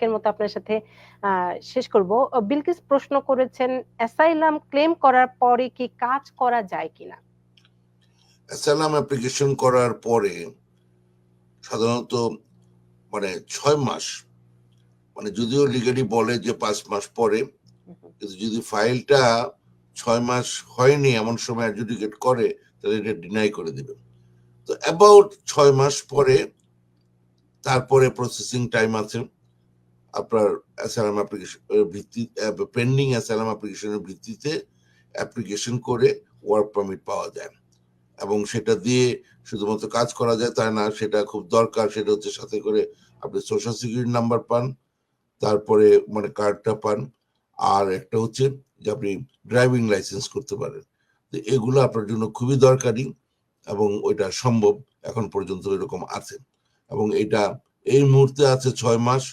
আজকের মতো আপনার সাথে শেষ করব। বিলকিস প্রশ্ন করেছেন অ্যাসাইলাম ক্লেম করার পরে কি কাজ করা যায় কিনা? অ্যাসাইলাম অ্যাপ্লিকেশন করার পরে সাধারণত মানে ছয় মাস মানে যদিও লিগালি বলে যে পাঁচ মাস পরে কিন্তু যদি ফাইলটা ছয় মাস হয়নি এমন সময় অ্যাডজুডিকেট করে তাহলে এটা ডিনাই করে দেবে তো অ্যাবাউট ছয় মাস পরে তারপরে প্রসেসিং টাইম আছে। আপনার অ্যাসালাম অ্যাপ্লিকেশন ভিত্তি পেন্ডিং অ্যাসালাম অ্যাপ্লিকেশনের ভিত্তিতে অ্যাপ্লিকেশন করে ওয়ার্ক পারমিট পাওয়া যায়। এবং সেটা দিয়ে শুধুমাত্র কাজ করা যায় তাই না, সেটা খুব দরকার, সেটা হচ্ছে সাথে করে আপনি সোশ্যাল সিকিউরিটি নাম্বার পান, তারপরে মানে কার্ডটা পান, আর একটা হচ্ছে যে আপনি ড্রাইভিং লাইসেন্স করতে পারেন। তো এগুলো আপনার জন্য খুবই দরকারি এবং ওইটা সম্ভব এখন পর্যন্ত এরকম আছে। এবং এটা এই মুহূর্তে আছে ছয় মাস